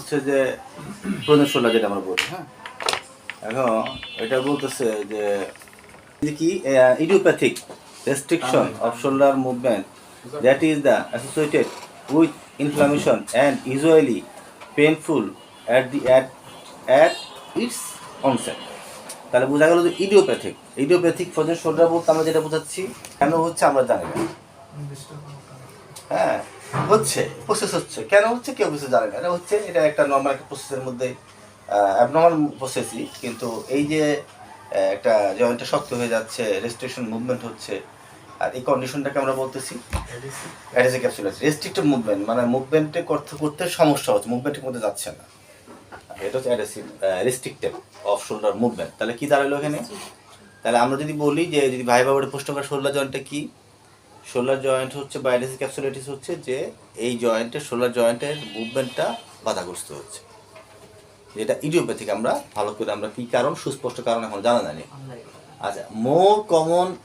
হচ্ছে যে শোল্ডার যেটা আমরা বলি হ্যাঁ? এখন এটা বলতেছে যে কি? Idiopathic restriction of shoulder movement that is the associated with inflammation and usually painful at the at at its onset তাহলে বোঝা গেল যে ইডিওপ্যাথিক ইডিওপ্যাথিক ফ্রোজেন শোল্ডার বলতে আমরা যেটা বোঝাচ্ছি কেন হচ্ছে আমরা জানি না। হ্যাঁ? হচ্ছে প্রসেস হচ্ছে। কেন হচ্ছে কেউ কিছু জানে না। এটা হচ্ছে, এটা একটা নর্মাল একটা প্রসেসের মধ্যে অ্যাবনর্মাল প্রসেসই কিন্তু এই যে একটা জয়েন্টটা শক্ত হয়ে যাচ্ছে রেস্ট্রিকশন মুভমেন্ট হচ্ছে, আর এই কন্ডিশনটাকে আমরা বলতেছি অ্যাডিসি রেস্ট্রিক্টেড মুভমেন্ট মানে মুভমেন্টে করতে করতে সমস্যা হচ্ছে মুভমেন্টের মধ্যে যাচ্ছে না। এটা হচ্ছে adhesive restricted of shoulder movement তাহলে কি দাঁড়াল এখানে? তাহলে আমরা যদি বলি যে, যদি ভাই বাবার প্রশ্ন করা, শোল্ডার জয়েন্টটা কি? শোল্ডার জয়েন্ট হচ্ছে বা অ্যাডেসিভ ক্যাপসুলাইটিস হচ্ছে যে এই জয়েন্টের শোল্ডার জয়েন্টের মুভমেন্টটা বাধাগ্রস্ত হচ্ছে। যেটা ইডিওপ্যাথিক আমরা ভালো করে আমরা কি কারণ সুস্পষ্ট কারণ এখন জানা জানি আচ্ছা more common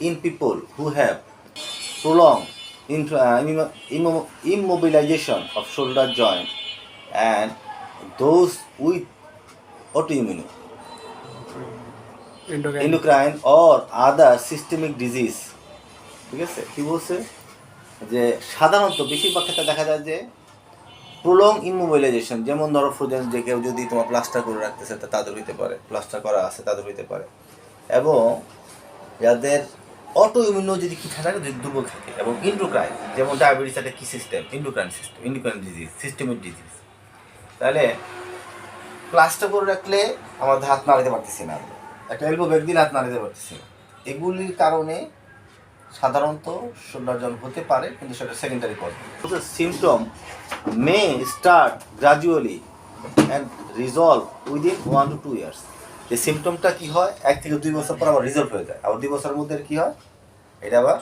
in people who have prolong immobilization of shoulder joint and those with autoimmune endocrine or other systemic disease. ঠিক আছে? কি বলছে? যে সাধারণত বেশিরভাগ ক্ষেত্রে দেখা যায় যে প্রলং ইমোবিলাইজেশন যেমন ধরো ফ্রোজেন যে কেউ যদি তোমার প্লাস্টার করে রাখতেছে, তা তাদের হইতে পারে। প্লাস্টার করা আছে, তাদের হইতে পারে। এবং যাদের অটো ইমিউনো যদি কি থাকে যদি দুর্বল থাকে। এবং ইন্ডোক্রাইন যেমন ডায়াবেটিস একটা কি system endocrine system endocrine disease systemic disease তাহলে প্লাস্টার করে রাখলে আমাদের হাত নাড়াতে পারতেছি না একটা এলবো দিলে হাত নাড়াতে পারতেছি না। এগুলির কারণে সাধারণত জম হতে পারে কিন্তু সেটা secondary cause symptom may start gradually and resolve within one two two years যে সিমটমটা কী হয়? এক থেকে দুই বছর পর আবার রিজলভ হয়ে যায়। আবার দুই বছরের মধ্যে কী হয়? এটা আবার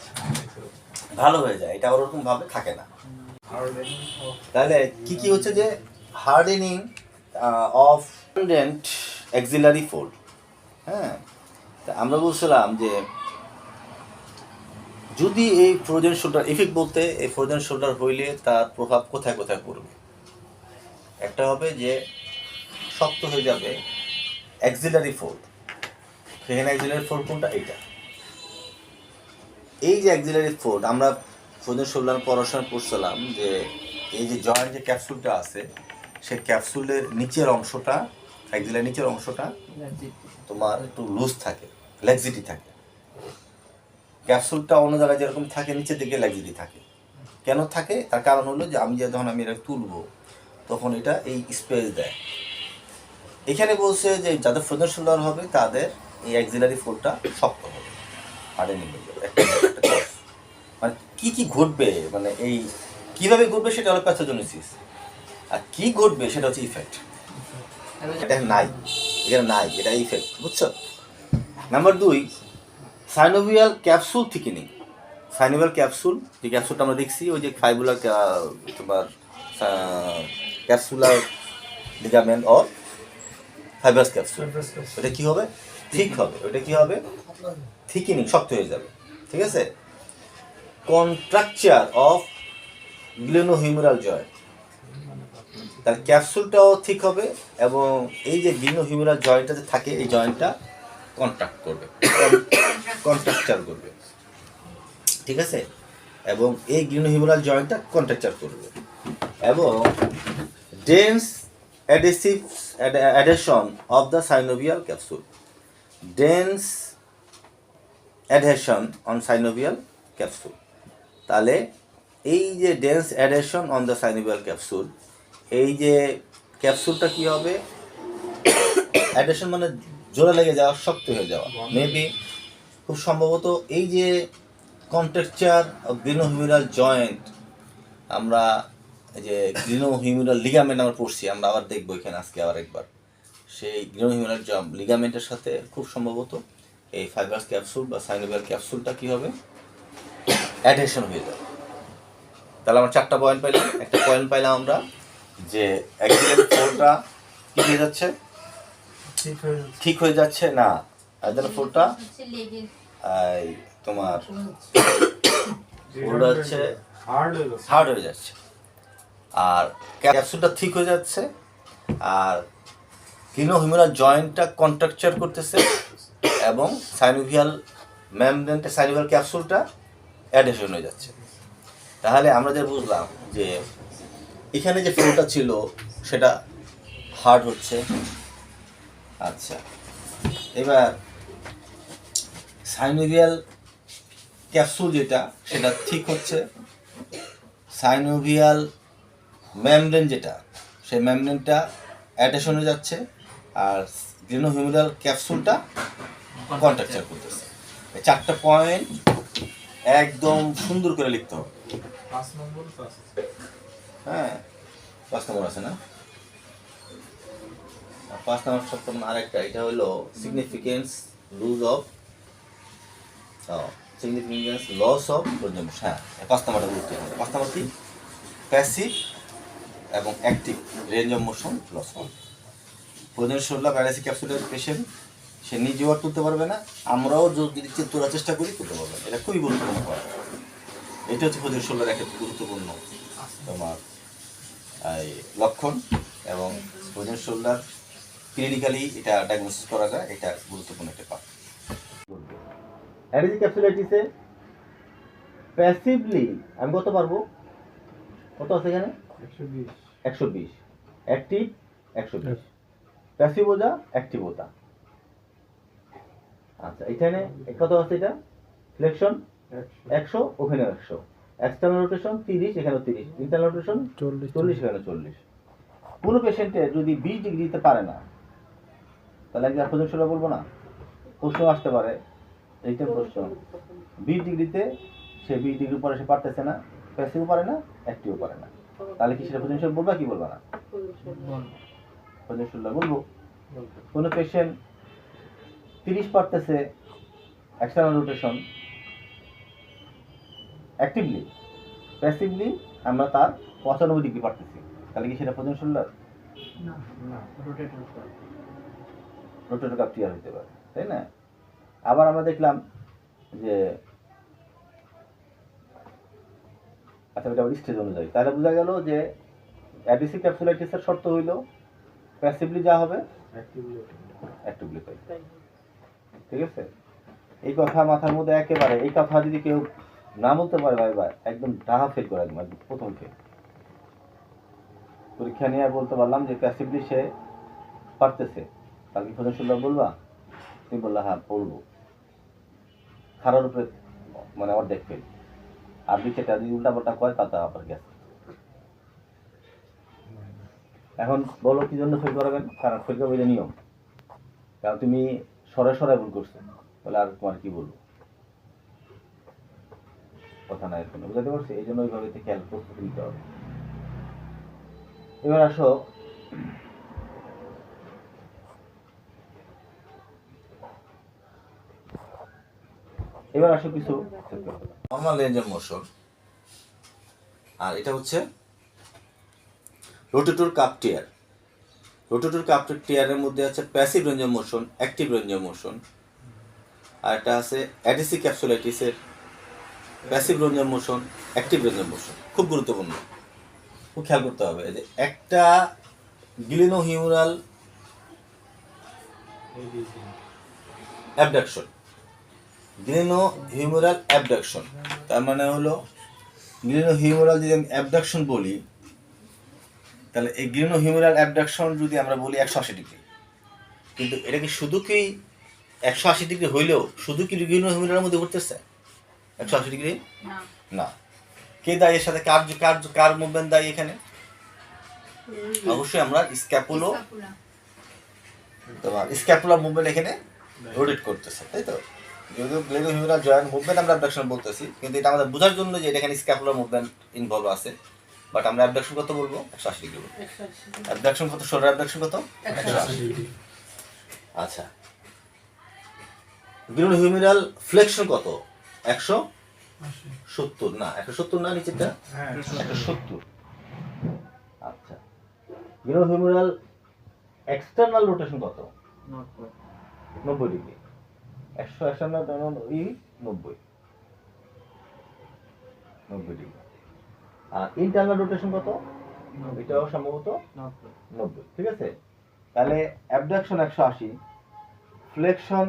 ভালো হয়ে যায়। এটা আবার ওরকমভাবে থাকে না। তাহলে কি কি হচ্ছে যে হার্ডেনিং অফ এক্সিলারি ফোল্ড হ্যাঁ? তা আমরা বলছিলাম যে যদি এই ফ্রোজেন শোল্ডার ইফেক্ট বলতে এই ফ্রোজেন শোল্ডার হইলে তার প্রভাব কোথায় কোথায় পড়বে? একটা হবে যে শক্ত হয়ে যাবে অ্যাক্সিলারি ফোল্ড সেখানে অ্যাক্সিলারি ফোল্ড কোনটা? এইটা। এই যে অ্যাক্সিলারি ফোল্ড আমরা ফ্রোজেন শোল্ডার পড়াশোনা করছিলাম যে এই যে জয়েন্ট যে ক্যাপসুলটা আছে সেই ক্যাপসুলের নিচের অংশটা অ্যাক্সিলার নিচের অংশটা তোমার একটু লুজ থাকে লেক্সিটি থাকে। ক্যাপসুলটা অন্য জায়গায় যেরকম থাকে, নিচের দিকে লেক্সিটি থাকে। কেন থাকে? তার কারণ হলো যে আমি যখন আমি এটা তুলবো, তখন এটা এই স্পেস দেয়। এখানে বলছে যে যাদের ফ্রোজেন শোল্ডার হবে, তাদের এই অ্যাক্সিলারি ফোল্ডটা শক্ত হবে হার্ডেনিং একটা একটা মানে কি কি ঘটবে? মানে এই কীভাবে ঘটবে সেটা হলো প্যাথোজেনেসিস আর কী ঘটবে সেটা হচ্ছে ইফেক্ট এটা নাই। এটা নাই, এটা ইফেক্ট বুঝছ? নাম্বার দুই সাইনোভিয়াল ক্যাপসুল থেকে থিকেনিং সাইনোভিয়াল ক্যাপসুল যে ক্যাপসুলটা আমরা দেখছি ওই যে ফাইবুলার তোমার capsular ligament or fibrous capsule ওটা কী হবে? ঠিক হবে। ওটা কী হবে? থিকেনিং শক্ত হয়ে যাবে। ঠিক আছে? কন্ট্রাকচার অফ গ্লেনোহিউমেরাল জয়েন্ট তার ক্যাপসুলটাও ঠিক হবে এবং এই যে গ্লিনোহিউমেরাল জয়েন্টটা যে থাকে এই জয়েন্টটা কন্ট্রাক্ট করবে। কন্ট্রাকচার করবে। ঠিক আছে? এবং এই গ্লিনোহিউমেরাল জয়েন্টটা কন্ট্রাকচার করবে। এবং dense adhesive adhesion of the synovial capsule dense adhesion on synovial capsule তাহলে এই যে dense adhesion on the synovial capsule এই যে ক্যাপসুলটা কি হবে? অ্যাডেশন মানে জোড়া লেগে যাওয়া শক্ত হয়ে যাওয়া। মেবি খুব সম্ভবত এই যে কন্ট্রাকচার অফ গ্রিনোহিউরাল জয়েন্ট আমরা এই যে গ্রিনোহিউরাল লিগামেন্ট আমরা পড়ছি আমরা আবার দেখব এখানে আজকে আবার একবার। সেই গ্রিনোহিউরাল লিগামেন্টের সাথে খুব সম্ভবত এই ফাইবার ক্যাপসুল বা সাইনোভিয়াল ক্যাপসুলটা কি হবে? অ্যাডহেশন হয়ে যাবে তাহলে আমরা চারটা পয়েন্ট পাইলাম। একটা পয়েন্ট পাইলাম আমরা যে অ্যাক্সিডেন্ট ফোরটা কি হয়ে যাচ্ছে? ঠিক হয়ে যাচ্ছে। না। লেগের এই তোমার ওটা হচ্ছে হার্ড হয়ে যাচ্ছে। আর ক্যাপসুলটা ঠিক হয়ে যাচ্ছে। আর ক্লিনোহিমেরাল জয়েন্টটা কন্ট্রাকচার করতেছে এবং সাইনোভিয়াল ম্যামব্রেনটা সাইনোভিয়াল ক্যাপসুলটা অ্যাডেশন হয়ে যাচ্ছে। তাহলে আমরা যে বুঝলাম যে এখানে যে ফ্লোটা ছিল সেটা হার্ড হচ্ছে। আচ্ছা। এবার সাইনোভিয়াল ক্যাপসুল যেটা সেটা ঠিক হচ্ছে। সাইনোভিয়াল মেমব্রেন যেটা সেই মেমব্রেনটা অ্যাডেশনে যাচ্ছে আর গ্রিনোহিউমিরাল ক্যাপসুলটা কন্ট্রাকচার করতেছে। এই চারটা পয়েন্ট একদম সুন্দর করে লিখতে হবে। হ্যাঁ পাঁচ নম্বর আছে না? পাঁচ নম্বর সপ্তম আরেকটা, এটা হলো significance lose of significance loss of প্রজন্ম হ্যাঁ পাঁচ নম্বরটা গুরুত্বপূর্ণ পাঁচ নম্বর কি? প্যাসিভ এবং active range of motion loss হবে প্রজন্ম ষোলো প্যারাসি ক্যাপসুলের পেশেন্ট সে নিজেও আর তুলতে পারবে না, আমরাও যদি তোলার চেষ্টা করি, তুলতে পারবে না। এটা খুবই গুরুত্বপূর্ণ পয়েন্ট এটা হচ্ছে প্রজন্ম ষোলোর একটা গুরুত্বপূর্ণ তোমার লক্ষণ এবং ওজন শোল্ডার ক্লিনিক্যালি এটা ডায়াগনোসিস করা যায় এটা গুরুত্বপূর্ণ একটা পার্ট অ্যাডিজি ক্যাপসুলাইটিসে প্যাসিভলি আমি কত পারব? কত আছে এখানে? একশো বিশ। অ্যাক্টিভ একশো বিশ। প্যাসিভ ওজা অ্যাক্টিভ ওটা আচ্ছা এখানে কত আছে এটা? ফ্লেকশন একশো। ওখানে একশো। এক্সটার্নাল রোটেশন তিরিশ এখানে তিরিশ। ইন্টারনাল রোটেশন চল্লিশ। চল্লিশ এখানে চল্লিশ। কোনো পেশেন্টে যদি বিশ ডিগ্রি দিতে পারে না তাহলে একজন প্রজেক্ট ষোলো বলব না। প্রশ্ন আসতে পারে। এইটা প্রশ্ন। বিশ ডিগ্রিতে সে বিশ ডিগ্রি পরে সে পারতেছে না প্যাসিভও পারে না অ্যাক্টিভও পারে না। তাহলে কি সেটা প্রজেক্ট বলবা কি বলবা না? বলব। কোনো পেশেন্ট তিরিশ পারতেছে এক্সটার্নাল রোটেশন অ্যাক্টিভলি প্যাসিভলি আমরা তার পঁচানব্বই ডিগ্রি পারতেছি। তাহলে কি সেটা প্রজেক্ট ষোলো না রোটেটর রোটেটর কাপ টিয়ার হতে পারে, তাই না? আবার আমরা দেখলাম যে আচ্ছা এটা স্টেজ অনুযায়ী। তাহলে বোঝা গেল যে অ্যাডিসি ক্যাপসুলাইটিসের শর্ত হইল প্যাসিভলি যা হবে অ্যাক্টিভলি তাই ঠিক আছে? এই কথা মাথার মধ্যে একেবারে, এই কথা যদি কেউ না বলতে পারে, ভাই ভাই, একদম ডাহা ফেল করে একদম প্রথম ফেল পরীক্ষা নিয়ে বলতে পারলাম যে প্যাসিভলি সে পারতেছে। কালকে প্রধান শুনলাম বলবা? তুমি বললা হ্যাঁ বলব খারার উপরে মানে অর্ধেক ফেল আর বিকেটা যদি উল্টা পাল্টা কয়, তাতে আবার গেছে। এখন বলো কি জন্য ফেল করাবেন? কারণ ফেল করবে নিয়ম। কারণ তুমি সরে সরে ভুল করছ। তাহলে আর তোমার কি বলব? কথা নাই এখানে বুঝাতে পারছি? এই জন্য ওইভাবে খেয়াল প্রস্তুতি নিতে হবে। এবার আসো এবার আসো কিছু নর্মাল রেঞ্জ অফ মোশন আর এটা হচ্ছে rotator cuff tear. Rotator cuff টিয়ারের মধ্যে আছে প্যাসিভ রেঞ্জের motion active range of motion আর এটা আছে ADC ক্যাপসুলাইটিসের passive range of motion active range of motion খুব গুরুত্বপূর্ণ। খুব খেয়াল করতে হবে। যে একটা glenohumeral abduction glenohumeral abduction তার মানে হলো গ্রিনো হিউমেরাল যদি আমি অ্যাবডাকশন বলি তাহলে এই গ্রিনো হিউমেরাল অ্যাবডাকশন যদি আমরা বলি একশো আশি ডিগ্রি। কিন্তু এটা কি শুধু কি একশো আশি ডিগ্রি হইলেও শুধু কি গ্রিনো হিউমেরালের মধ্যে ঘুরতেছে? একশো আশি ডিগ্রি? না। কে দায় এর সাথে? কার কার কার মুভমেন্ট দায়ী এখানে? অবশ্যই আমরা স্ক্যাপুলো তোমার স্ক্যাপুলার মুভমেন্ট এখানে রোটেট করতেছে তাই তো? যদিও গ্লেনো হিউমেরাল জয়েন্ট মুভমেন্ট আমরা অ্যাবডাকশন বলতেছি কিন্তু এটা আমাদের বোঝার জন্য যে এটা এখানে স্ক্যাপুলার মুভমেন্ট ইনভলভ আছে। বাট আমরা অ্যাবডাকশন কত বলব? একশো আশি ডিগ্রি অ্যাবডাকশন কত? শোল্ডার অ্যাবডাকশন কত? আচ্ছা। গ্লেনো হিউমেরাল ফ্লেকশন কত? একশো সত্তর। না একশো সত্তর না নিচেরটা? হ্যাঁ একশো সত্তর। আচ্ছা। গ্লেনো হিউমেরাল এক্সটার্নাল রোটেশন কত? নব্বই ডিগ্রি। একশো একান্ন ই নব্বই। নব্বই ডিগ্রি। আর ইন্টারনাল রোটেশন কত? এটাও সম্ভবত নব্বই। ঠিক আছে? তাহলে অ্যাবডাকশন একশো আশি ফ্লেকশন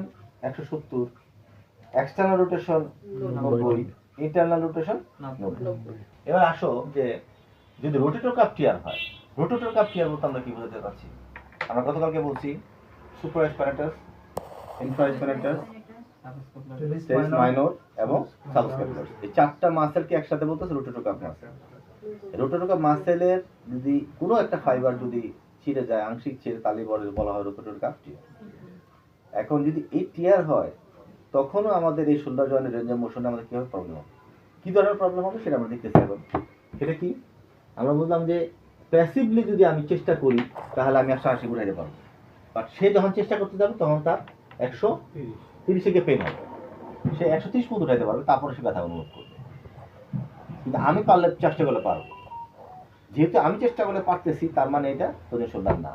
একশো সত্তর এক্সটার্নাল রোটেশন নব্বই। ইন্টারনাল রোটেশন নব্বই। এবার আসো যে যদি রোটেটর কাপ টিয়ার হয় রোটেটর কাপ টিয়ার বলতে আমরা কি বোঝাতে পারছি? আমরা গতকালকে বলছি সুপার স্প্যানেটাস ইনফ্রা স্প্যানেটাস স্টেজ মাইনর এবং সাবস্ক্রাইবার এই চারটা মাসেলকে একসাথে বলতেছে? রোটেটর কাপ মাসেল রোটেটর মাসেলের যদি কোনো একটা ফাইবার যদি ছিঁড়ে যায় আংশিক ছিঁড়ে তাহলে বলে বলা হয় রোটেটর কাপ টিয়ার। এখন যদি এই টিয়ার হয় তখনও আমাদের এই শোল্ডার জয়েন্টের রেঞ্জ অফ মোশনে আমাদের কীভাবে প্রবলেম হবে? কী ধরনের প্রবলেম হবে সেটা আমরা দেখতেছি এখন। সেটা কি? আমরা বললাম যে প্যাসিভলি যদি আমি চেষ্টা করি তাহলে আমি একশো আশি উঠাইতে পারব বাট সে যখন চেষ্টা করতে যাবে তখন তার একশো তিরিশ। তিরিশে গিয়ে পেন হবে সে একশো তিরিশ পর্যন্ত উঠাইতে পারবে তারপরে সে ব্যথা অনুভব করবে। কিন্তু আমি পারলে চেষ্টা করলে পারব। যেহেতু আমি চেষ্টা করলে পারতেছি তার মানে এটা তোদের শোল্ডার না।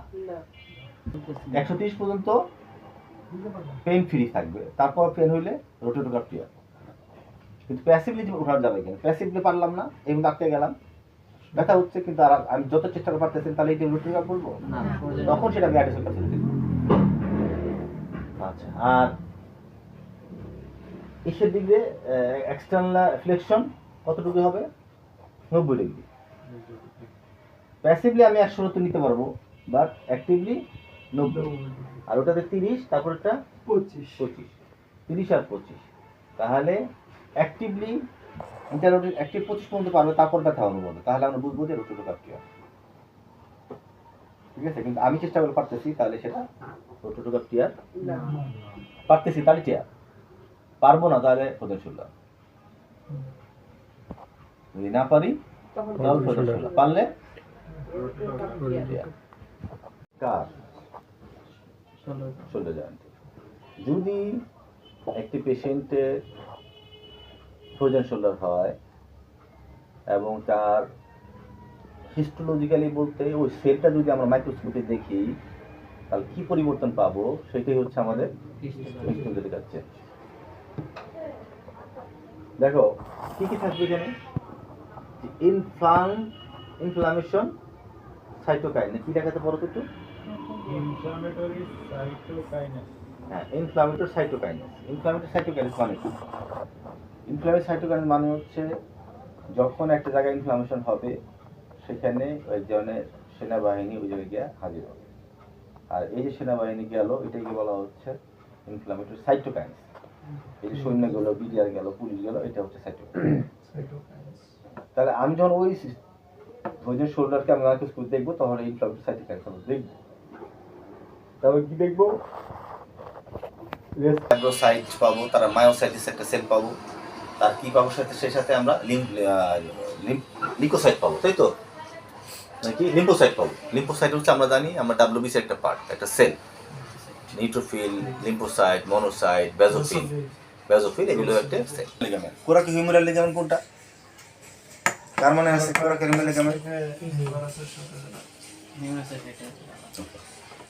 একশো তিরিশ পর্যন্ত পেন ফ্রি থাকবে। তারপর পেন হইলে রোটোটোকার টিয়ার কিন্তু প্যাসিভলি উঠানো যাবে কেন? প্যাসিভলি পারলাম না এবং ডাক্তার গেলাম। ব্যথা হচ্ছে কিন্তু আর আমি যত চেষ্টা করে পারতেছি তাহলে এটা রোটোটোকার করব? না তখন সেটা আমি কাছে আচ্ছা আর এসের দিকে এক্সটার্নাল ফ্লেকশন কতটুকু হবে? নব্বই ডিগ্রি প্যাসিভলি আমি একশো তো নিতে পারব বাট অ্যাক্টিভলি নব্বই। আর ওটাতে তিরিশ তারপরটা পঁচিশ। পঁচিশ। তিরিশ আর পঁচিশ। তাহলে অ্যাক্টিভলি ইন্টারনেট অ্যাক্টিভ পঁচিশ পর্যন্ত পারবে তারপর ব্যথা অনুভব তাহলে আমরা বুঝব যে রোটোটো কাপটি ঠিক আছে? কিন্তু আমি চেষ্টা করে পারতেছি তাহলে সেটা রোটোটো কাপটি আর? পারতেছি তাহলে টিয়ার পারব না তাহলে প্রদেশ শুনলাম যদি না পারি তাহলে শুনলাম পারলে? কার? ষোলো চলে যান। যদি একটি পেশেন্টের ফ্রোজেন শোল্ডার হয় এবং তার হিস্টোলজিক্যালি বলতে ওই সেলটা যদি আমরা মাইক্রোস্কোপে দেখি তাহলে কি পরিবর্তন পাবো? সেটাই হচ্ছে আমাদের হিস্টোলজিক্যাল চেঞ্জ দেখো কি কি থাকবে এখানে? ইনফ্লাম ইনফ্লামেশন সাইটোকাইন কি দেখাতে পারো তো একটু? ইনফ্লামেটরি সাইটোকাইনেস হ্যাঁ ইনফ্লামেটরি সাইটোকাইনেস ইনফ্লামেটরি সাইটোকাইনেস মানে কি? ইনফ্লামেটরি সাইটোকাইনেস মানে হচ্ছে যখন একটা জায়গায় ইনফ্লামেশন হবে সেখানে ওই জনের সেনাবাহিনী ওই জায়গায় গিয়ে হাজির হবে। আর এই যে সেনাবাহিনী গেল এটাকে বলা হচ্ছে ইনফ্লামেটরি সাইটোকাইনেস এই সৈন্য গেল বিডিআর গেল পুলিশ গেল এটা হচ্ছে সাইটোকাইনেস তাহলে আমি যখন ওই শোল্ডারকে আমি মাইক্রোস্কোপ দেখব তখন এই ইনফ্লামেটরি সাইটোকাইনেস আমরা দেখব। তারপর কি দেখব? ফাইব্রোসাইট পাবো তারা মায়োসাইটিস একটা সেল পাবো। তার কি পাবো সাথে সেই সাথে আমরা লিকোসাইট পাবো তাই তো? নাকি? লিম্পোসাইট পাবো। লিম্পোসাইট হচ্ছে আমরা জানি আমরা ডাব্লিউবিসি একটা পার্ট একটা cell neutrophil lymphocyte monocyte basophil basophil এগুলো একটা লিগামেন্ট কোরাকি হিউমেরাল লিগামেন্ট কোনটা? কার মানে আছে? কোরাকি হিউমেরাল লিগামেন্ট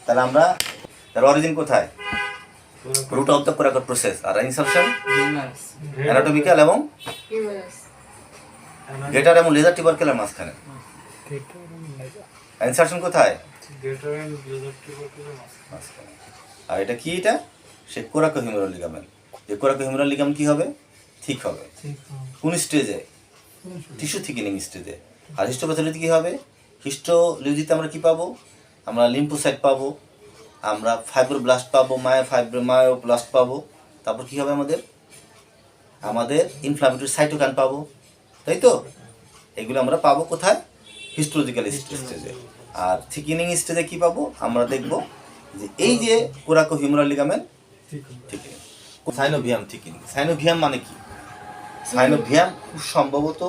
তাহলে আমরা তার অরিজিন কোথায়? Root of the coracoid process R insertion anatomical এবং গেটার এবং লেজার টিবারকেলের মাঝখানে। ইনসারশন কোথায়? মাঝখানে। আর এটা কি এটা? সে কোরাকো হিউমেরাল লিগামেন্ট যে কোরাকো হিউমেরাল লিগামেন্ট কি হবে। ঠিক হবে। কোন স্টেজে টিস্যু থিকেনিং স্টেজে আর হিস্টোপ্যাথোলজি কি হবে? হিস্টোলজিতে আমরা কি পাবো? আমরা লিম্ফোসাইট পাবো। আমরা ফাইব্রোব্লাস্ট পাবো মায়ো ফাইব্রো মায়োব্লাস্ট পাবো। তারপর কি হবে আমাদের? আমাদের ইনফ্লামেটরি সাইটোকান পাবো। তাই তো? এগুলো আমরা পাবো কোথায়? হিস্টোলজিক্যাল স্টেজে আর থিকেনিং স্টেজে কি পাবো? আমরা দেখব যে এই যে coracohumeral ligament thickening synovium thickening synovium মানে কি? সাইনোভিয়াম খুব সম্ভবত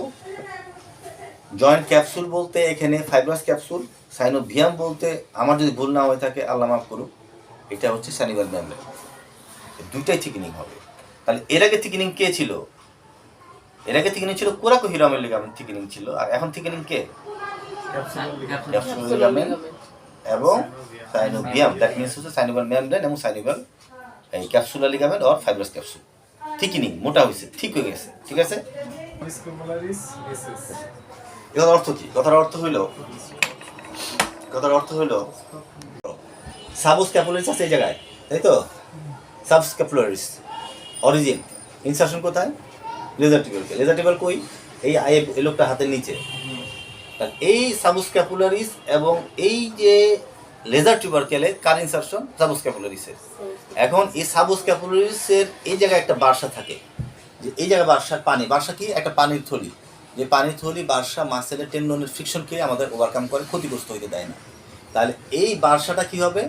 জয়েন্ট ক্যাপসুল বলতে এখানে ফাইব্রাস ক্যাপসুল। সাইনোভিয়াম বলতে আমার যদি ভুল না হয়ে থাকে আল্লাহ মাফ করুক এটা হচ্ছে স্যানিভাল মেমব্রেন। দুইটাই থিকেনিং হবে। তাহলে এর আগে থিকেনিং কে ছিল? এর আগে থিকেনিং ছিল কোরাকো হিরামের লিগামেন্ট থিকেনিং ছিল। আর এখন থিকেনিং কে? Capsule ligament. এবং সাইনোভিয়াম দ্যাট মিনস হচ্ছে সাইনোভাল মেমব্রেন এবং সাইনোভাল এই capsular ligament or fibrous capsule thickening মোটা হয়েছে ঠিক হয়ে গেছে ঠিক আছে? কথার অর্থ কি? কথার অর্থ হইল কথার অর্থ হইল সাবুস ক্যাপুলারিস আছে এই জায়গায় তাই তো? সাবস ক্যাপুলারিস অরিজিন ইনসার্শন কোথায়? লেজার টিবেলকে লেজার টিবেল কই? এই আই- এই লোকটা হাতের নিচে। এই সাবুস ক্যাপুলারিস এবং এই যে লেজার টিউবারকেলে কার ইনসার্শন সাবুস ক্যাপুলারিসের এখন এই সাবুস ক্যাপুলারিসের এই জায়গায় একটা বার্সা থাকে। যে এই জায়গায় বার্সার পানি বার্সা কি? একটা পানির থলি। যে পানির থলি বার্সা মাসেলের টেন্ডনের ফ্রিকশনকে আমাদের ওভারকাম করে, ক্ষতিগ্রস্ত হইতে দেয় না। তাহলে এই বার্সাটা কি হবে?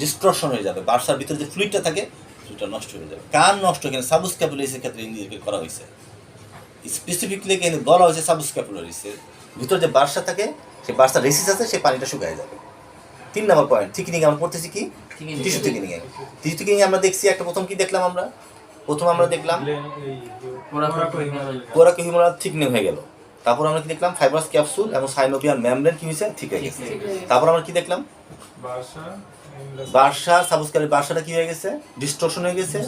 ডিস্ট্রকশন হয়ে যাবে। বার্সার ভিতরে যে ফ্লুইডটা থাকে ফ্লুইডটা নষ্ট হয়ে যাবে। কার নষ্ট? এখানে সাবুস ক্যাপুলারিসের ক্ষেত্রে ইন্ডিকেট করা হয়েছে। স্পেসিফিকলি এখানে বলা হয়েছে সাবুস ক্যাপুলারিসের ভিতরে যে বার্সা থাকে সেই বার্সা রেসিস আছে, সেই পানিটা শুকায় যাবে। তিন নম্বর পয়েন্ট থিকিনিং আমরা পড়তেছি কি? টিস্যু থিকিনিং টিস্যু থিকিনিং আমরা দেখছি একটা প্রথম কি দেখলাম আমরা? প্রথম আমরা দেখলাম কোরাকে হিউমারা থিকনিং হয়ে গেল। তারপর আমরা কি দেখলাম? ফাইব্রাস ক্যাপসুল এবং সাইনোপিয়ান মেমব্রেন কি হয়েছে? ঠিক হয়ে গেছে। তারপর আমরা কি দেখলাম? বার্সা সাবস্কারি বার্সাটা কি হয়ে গেছে? ডিস্ট্রকশন হয়ে গেছে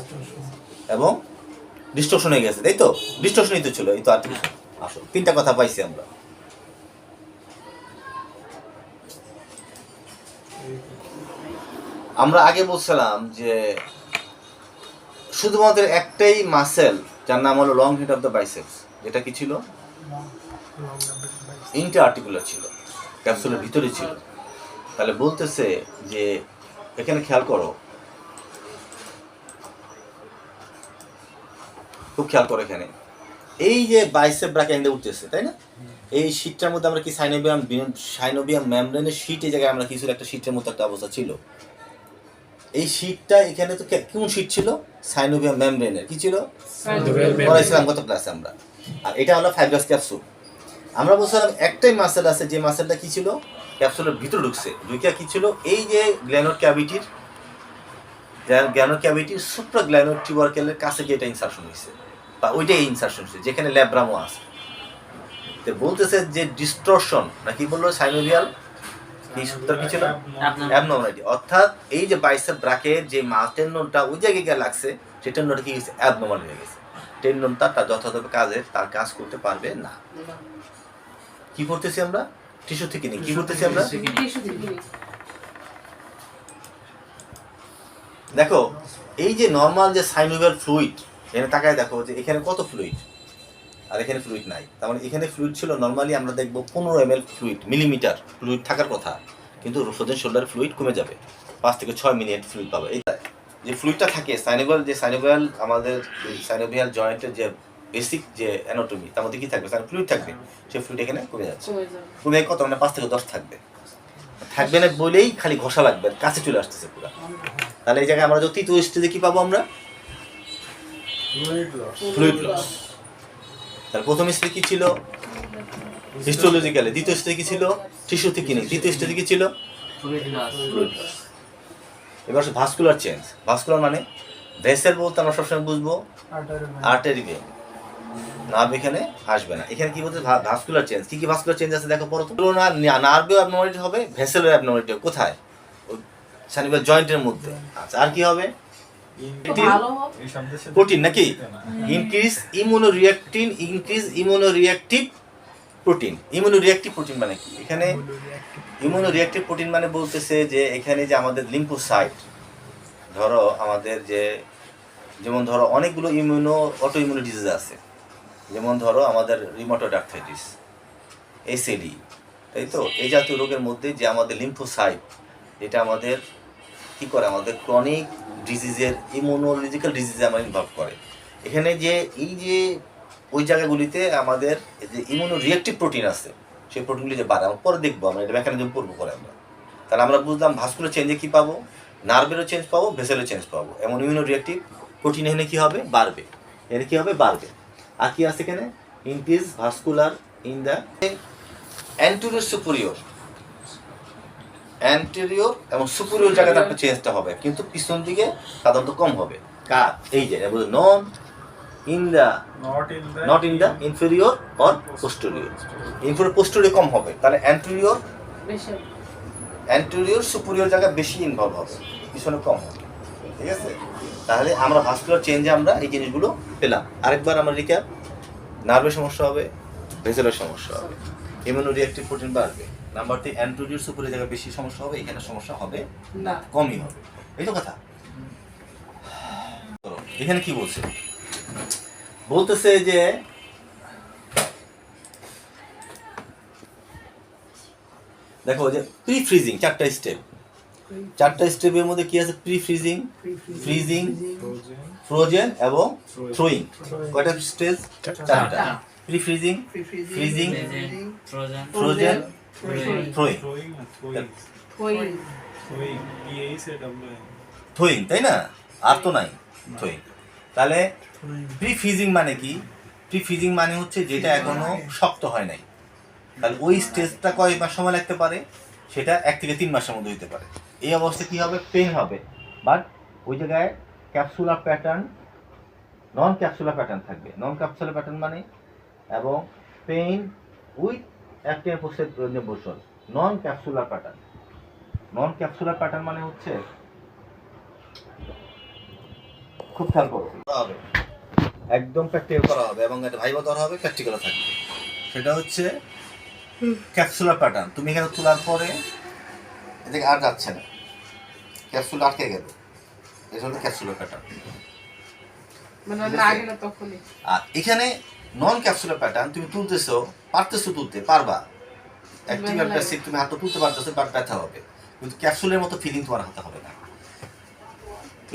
এবং ডিস্ট্রকশন হয়ে গেছে তাই তো? ডিস্ট্রকশনই তো ছিল এই তো আর কি। আসো তিনটা কথা পাইছি আমরা। আমরা আগে বলছিলাম যে শুধুমাত্র একটাই মাসেল যার নাম হলো long head of the biceps যেটা কি ছিল? ইন্টার আর্টিকুলার ছিল ক্যাপসুলের ভিতরে ছিল। তাহলে বলতেছে যে, এখানে খেয়াল করো। খুব খেয়াল করো এখানে। এই যে বাইসেপ ব্রাকেন্ডে উঠতেছে, তাই না? এই শীটটার মধ্যে আমরা কি সাইনোবিয়াম সাইনোবিয়াম ম্যামব্রেনের শীট এই জায়গায় আমরা কিছু একটা শীটের মতো একটা অবস্থা ছিল। এই শীটটা এখানে তো কে- কোন শীট ছিল? সাইনোবিয়াম ম্যামব্রেনের কি ছিল? পড়াইছিলাম গত ক্লাসে আমরা। আর এটা হলো ফাইব্রাস ক্যাপসুল আমরা বলছিলাম একটাই মাসেল আছে যে মাসেলটা কি ছিল? ক্যাপসুলের ভিতরে ঢুকছে। ঢুকিয়া কি ছিল? এই যে গ্ল্যানোর ক্যাভিটির গ্ল্যানোর ক্যাভিটির সুপ্রা গ্ল্যানোর টিউবারকেলের কাছে গিয়ে এটা ইনসার্শন হয়েছে বা ওইটাই ইনসার্শন হয়েছে যেখানে ল্যাব্রামো আছে। তো বলতেছে যে ডিস্ট্রশন নাকি বলল সাইনোভিয়াল কি সূত্র কি ছিল অ্যাবনর্মালিটি অর্থাৎ এই যে বাইসেপ ব্রাকের যে টেন্ডনটা ওই জায়গায় গিয়ে লাগছে সেই টেন্ডনটা কি গেছে অ্যাবনর্মাল হয়ে গেছে। টেন্ডনটা তার যথাযথ কাজে তার কাজ করতে পারবে না। কি করতেছি আমরা? টিস্যু থেকে নিই। কি করতেছি আমরা? দেখো এই যে নর্মাল যে সাইনোভিয়াল ফ্লুইড এখানে তাকায় দেখো যে এখানে কত ফ্লুইড আর এখানে ফ্লুইড নাই। তার মানে এখানে ফ্লুইড ছিল নর্মালি আমরা দেখব পনেরো M L fluid millimetre fluid থাকার কথা কিন্তু ফ্রোজেন শোল্ডার ফ্লুইড কমে যাবে। পাঁচ থেকে ছয় মিনিট ফ্লুইড পাবে। এই যে ফ্লুইডটা থাকে সাইনোভিয়াল যে সাইনোভিয়াল আমাদের সাইনোভিয়াল জয়েন্টের যে বেসিক যে অ্যানাটমি তার মধ্যে কি থাকবে? ফ্লুইড থাকবে। সেই ফ্লুইড এখানে কমে যাচ্ছে। কমে কত? মানে পাঁচ থেকে দশ থাকবে। থাকবে না বলেই খালি ঘষা লাগবে কাছে চলে আসতেছে পুরো। তাহলে এই জায়গায় আমরা যদি তৃতীয় স্টেজে কি পাবো আমরা? ফ্লুইড লস তাহলে প্রথম স্ত্রী কি ছিল? হিস্টোলজিক্যালি দ্বিতীয় স্ত্রী কি ছিল? টিস্যু থেকে নেই। তৃতীয় স্টেজে কি ছিল? এবার ভাস্কুলার চেঞ্জ ভাস্কুলার মানে ভেসেল বলতে আমরা সবসময় বুঝব আর্টারি ভেন নার্ভ এখানে আসবে না। এখানে কি বলতে ভাস্কুলার চেঞ্জ কি কি ভাস্কুলার চেঞ্জ আছে? দেখো পড়ো তো না নার্ভেও অ্যাবনর্মালিটি হবে ভেসেলের অ্যাবনর্মালিটি কোথায়? সানিবার জয়েন্টের মধ্যে। আচ্ছা আর কি হবে? প্রোটিন নাকি? Increase immuno reactive increase immuno reactive protein immuno reactive protein মানে কি? এখানে ইমিউনো রিয়াক্টিভ প্রোটিন মানে বলতেছে যে এখানে যে আমাদের লিম্ফোসাইট ধরো আমাদের যে যেমন ধরো অনেকগুলো ইমিউনো অটো ইমিউনো ডিজিজ আছে। যেমন ধরো আমাদের রিমোটয়েড আর্থাইটিস এসএডি তাই তো? এই জাতীয় রোগের মধ্যে যে আমাদের লিম্ফোসাইট এটা আমাদের কি করে? আমাদের ক্রনিক ডিজিজের ইমিউনোলজিক্যাল ডিজিজে আমরা ইনভলভ করে। এখানে যে, এই যে, ওই জায়গাগুলিতে আমাদের যে ইমিউনো রিয়েক্টিভ প্রোটিন আছে, সেই প্রোটিনগুলি যে বাড়ে, আমরা পরে দেখব, আমরা এটা মেকানিজম পড়ব পরে আমরা। তাহলে আমরা বুঝলাম ভাস্কুলার চেঞ্জে কী পাবো নার্ভেরও চেঞ্জ পাবো ভেসেলও চেঞ্জ পাবো। এমন ইমিউনো রিয়েক্টিভ প্রোটিন এখানে কী হবে? বাড়বে। এখানে কী হবে? বাড়বে। আর কী আছে এখানে? Increase vascular in the anterior superior anterior এবং সুপেরিয়র জায়গাতে আপনার চেঞ্জটা হবে। কিন্তু পিছন দিকে সাধারণত কম হবে। কার? এই যে non in the not in the inferior or posterior inferior posterior কম হবে। তাহলে অ্যান্টেরিয়র অ্যান্টেরিয়র সুপুরিয়র জায়গা বেশি ইনভলভ হবে। পিছনে কম হবে। ঠিক আছে? তাহলে আমরা ভাস্কুলার চেঞ্জে আমরা এই জিনিসগুলো পেলাম। আরেকবার আমরা রিক্যাপ নার্ভের সমস্যা হবে ভেসেলের সমস্যা হবে। ইমিউনো রিঅ্যাক্টিভ প্রোটিন বাড়বে। নাম্বার থ্রি অ্যান্টিডিউস উপরে জায়গায় বেশি সমস্যা হবে এখানে সমস্যা হবে না। কমই হবে। এই তো কথা। এখানে কি বলছে? বলতেছে যে দেখো যে প্রি ফ্রিজিং চারটা স্টেপ চারটা স্টেপের মধ্যে কি আছে? প্রি ফ্রিজিং ফ্রিজিং ফ্রোজেন এবং থ্রোয়িং কয়টা স্টেজ চারটা। Pre freezing freezing frozen Throwing. Or তাই না? আর তো নাই। থ্রোয়িং তাহলে. প্রি ফ্রিজিং মানে কি? প্রি ফ্রিজিং মানে হচ্ছে যেটা এখনও শক্ত হয় নাই। তাহলে ওই স্টেজটা কয় মাস সময় লাগতে পারে? সেটা এক থেকে তিন মাসের মধ্যে হতে পারে। এই অবস্থায় কি হবে? পেন হবে। বাট ওই জায়গায় capsular pattern non capsular pattern থাকবে। নন ক্যাপসুলার প্যাটার্ন মানে? এবং পেইন উইথ অ্যাক্টিভ পোস্টেড বসল non capsular pattern non capsular pattern মানে হচ্ছে খুব খেয়াল করো। হবে। একদম প্র্যাকটিক্যাল করা হবে এবং এটা ভাইবা ধরা হবে প্র্যাকটিক্যালও থাকবে। সেটা হচ্ছে ক্যাপসুলার প্যাটার্ন তুমি এখানে তোলার পরে এদিকে আর যাচ্ছে না। ক্যাপসুল আটকে গেল। এটা হলো ক্যাপসুলার প্যাটার্ন মানে ঠিক আছে? লাগে না তখনই? আর এখানে নন ক্যাপসুলার প্যাটার্ন তুমি তুলতেছো পারতেছো তুলতে পারবা? অ্যাক্টিভ তুমি হাতটা তুলতে পারতেছো বাট ব্যথা হবে। কিন্তু ক্যাপসুলের মতো ফিলিং তোমার হাতে হবে না।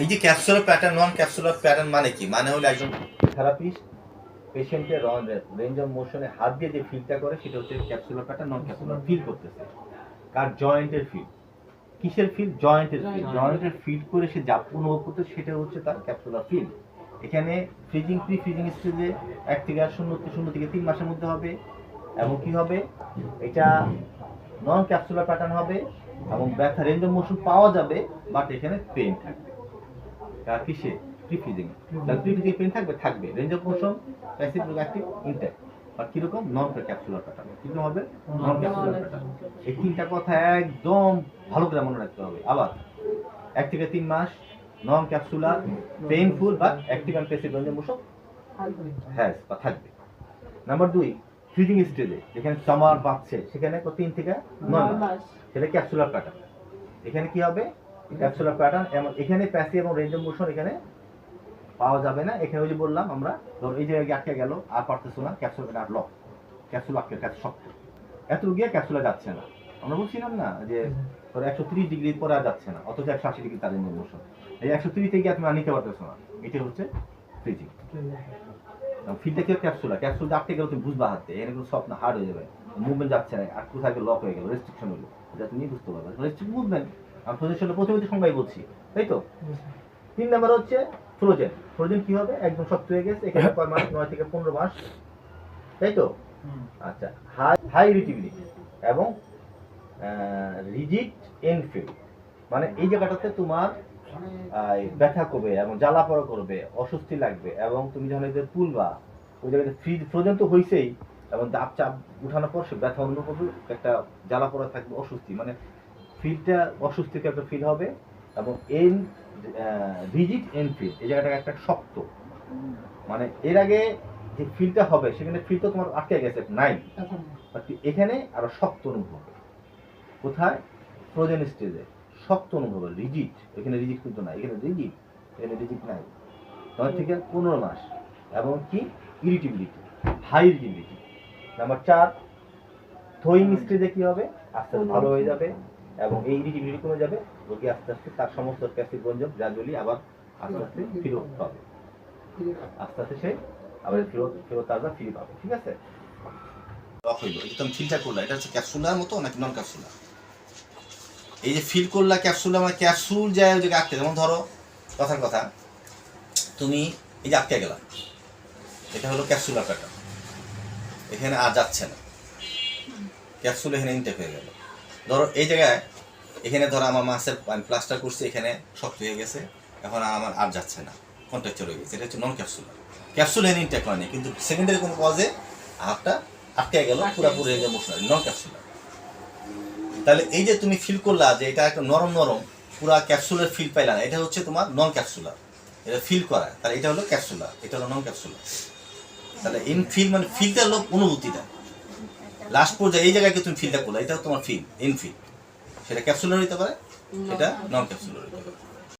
এই যে capsular pattern non capsular pattern মানে কি? মানে হলো একজন থেরাপিস্ট পেশেন্টের রেঞ্জ অফ মোশনে হাত দিয়ে যে ফিলটা করে সেটা হচ্ছে capsular pattern non capsular feel করতেছে। কার জয়েন্টের ফিল কিসের ফিল জয়েন্টের ফিল জয়েন্টের ফিল করে সে যা অনুভব করতে সেটা হচ্ছে তার ক্যাপসুলার ফিল এখানে ফ্রিজিং প্রি ফ্রিজিং স্টেজে এক থেকে শূন্য শূন্য থেকে তিন মাসের মধ্যে হবে। এবং কি হবে? এটা নন ক্যাপসুলার প্যাটার্ন হবে এবং ব্যথা রেঞ্জ অফ মোশন পাওয়া যাবে বাট এখানে পেন থাকবে। আর কিসে? প্রি ফ্রিজিং তাহলে পেন থাকবে? থাকবে। Range of motion passive active intact আর কীরকম? নন ক্যাপসুলার প্যাটার্ন কীরকম হবে? নন ক্যাপসুলার প্যাটার্ন এই তিনটা কথা একদম ভালো করে মনে রাখতে হবে। আবার, এক থেকে তিন মাস নন ক্যাপসুলার পেইনফুল বা active and passive range of motion হ্যাঁ বা থাকবে। নাম্বার দুই ফিডিং স্টেজে যেখানে চামার বাঁচছে সেখানে কত তিন থেকে নয় মাস। সেটা ক্যাপসুলার প্যাটার্ন এখানে কি হবে? ক্যাপসুলার প্যাটার্ন এবং এখানে প্যাসি এবং রেঞ্জ অফ মোশন এখানে পাওয়া যাবে না। এখানে ওই যে বললাম আমরা ধরো এই জায়গায় আটকে গেল আর পারতেছো না ক্যাপসুল প্যাটার্ন লক ক্যাপসুল আটকে কাছে শক্ত। এত গিয়ে ক্যাপসুলে যাচ্ছে না। আমরা বলছিলাম না যে ধরো একশো তিরিশ ডিগ্রি পরে আর যাচ্ছে না অথচ একশো আশি ডিগ্রি তার রেঞ্জ অফ মোশন এই একশো তিরিশে গিয়ে তুমি আর নিতে পারতেছো না। এটা হচ্ছে ফ্রিজিং ফিডটা কি ক্যাপসুলা ক্যাপসুল আটকে গেলে তুমি বুঝবা হাতে এখানে কোনো সব না হার্ড হয়ে যাবে। মুভমেন্ট যাচ্ছে না, আর কোথায় লক হয়ে গেল রেস্ট্রিকশন হলো। এটা তুমি বুঝতে পারবে। রেস্ট্রিক্ট মুভমেন্ট আমি পজিশনে প্রথমে সংজ্ঞাই বলছি, তাই তো? তিন নাম্বার হচ্ছে ফ্রোজেন ফ্রোজেন কি হবে? একদম শক্ত হয়ে গেছে, এখানে কয় মাস? নয় থেকে পনেরো মাস। তাই তো. আচ্ছা হাই হাই রিটিভিলিটি এবং রিজিড এনফিল মানে এই জায়গাটাতে তোমার ব্যথা করবে এবং জ্বালা পড়া করবে অস্বস্তি লাগবে এবং তুমি যখন এদের তুলবা ওই জায়গাতে ফ্রিজ ফ্রোজেন তো হয়েছেই এবং দাপ চাপ উঠানোর পর সে ব্যথা অনুভব করবে একটা জ্বালা পড়া থাকবে অস্বস্তি। মানে ফিলটা অস্বস্তিকর একটা ফিল হবে এবং এন রিজিড এন ফিল এই জায়গাটা একটা শক্ত। মানে এর আগে যে ফিলটা হবে সেখানে ফিল তো তোমার আটকে গেছে নাই। এখানে আরও শক্ত অনুভব কোথায়? ফ্রোজেন স্টেজে। শক্ত অনুভব রিজিট এখানে রিজিট কিন্তু নাই, এখানে রিজিট এখানে রিজিট নাই। নয় থেকে পনেরো মাস। এবং কি? ইরিটেবিলিটি হাই ইরিটেবিলিটি নাম্বার চার থ্রোয়িং স্টেজে কি হবে? আস্তে আস্তে ভালো হয়ে যাবে এবং এই ইরিটেবিলিটি কমে যাবে। রোগী আস্তে আস্তে তার সমস্ত প্যাসিভ গঞ্জম গ্রাজুয়ালি আবার আস্তে আস্তে ফিরত পাবে। আস্তে আস্তে সে আবার ফেরত ফেরত আসবে, ফিরে পাবে। ঠিক আছে? হইল তুমি ফিলটা করলা, এটা হচ্ছে ক্যাপসুলার মতো নাকি নন ক্যাপসুলার এই যে ফিল করলা ক্যাপসুল আমার ক্যাপসুল যায় ওই জায়গায় আটকে যেমন ধরো কথার কথা তুমি এই যে আটকে গেলাম এটা হলো ক্যাপসুলার প্যাটার্ন এখানে আর যাচ্ছে না। ক্যাপসুল এখানে ইনটেক হয়ে গেল। ধরো এই জায়গায় এখানে ধরো আমার মাছের আমি প্লাস্টার করছি এখানে শক্ত হয়ে গেছে। এখন আর আমার আর যাচ্ছে না। কন্ট্রাকচার হয়ে গেছে। এটা হচ্ছে নন ক্যাপসুলার ক্যাপসুল এখানে ইনটেক হয়নি কিন্তু সেকেন্ডারি কোনো কজে হাতটা আটকে গেল পুরোপুরি হয়ে গেল মশলা নন ক্যাপসুলার তাহলে এই যে তুমি ফিল করলা যে এটা একটা নরম নরম পুরা ক্যাপসুলের ফিল পাইলা না এটা হচ্ছে তোমার নন ক্যাপসুলার এটা ফিল করা তাহলে এটা হলো ক্যাপসুলার এটা হলো নন ক্যাপসুলার তাহলে ইন ফিল মানে ফিলটা হলো অনুভূতিটা। লাস্ট পর্যায়ে এই জায়গায় তুমি ফিলটা করলে এটা তোমার ফিল ইন ফিল সেটা ক্যাপসুলার হইতে পারে এটা নন ক্যাপসুলার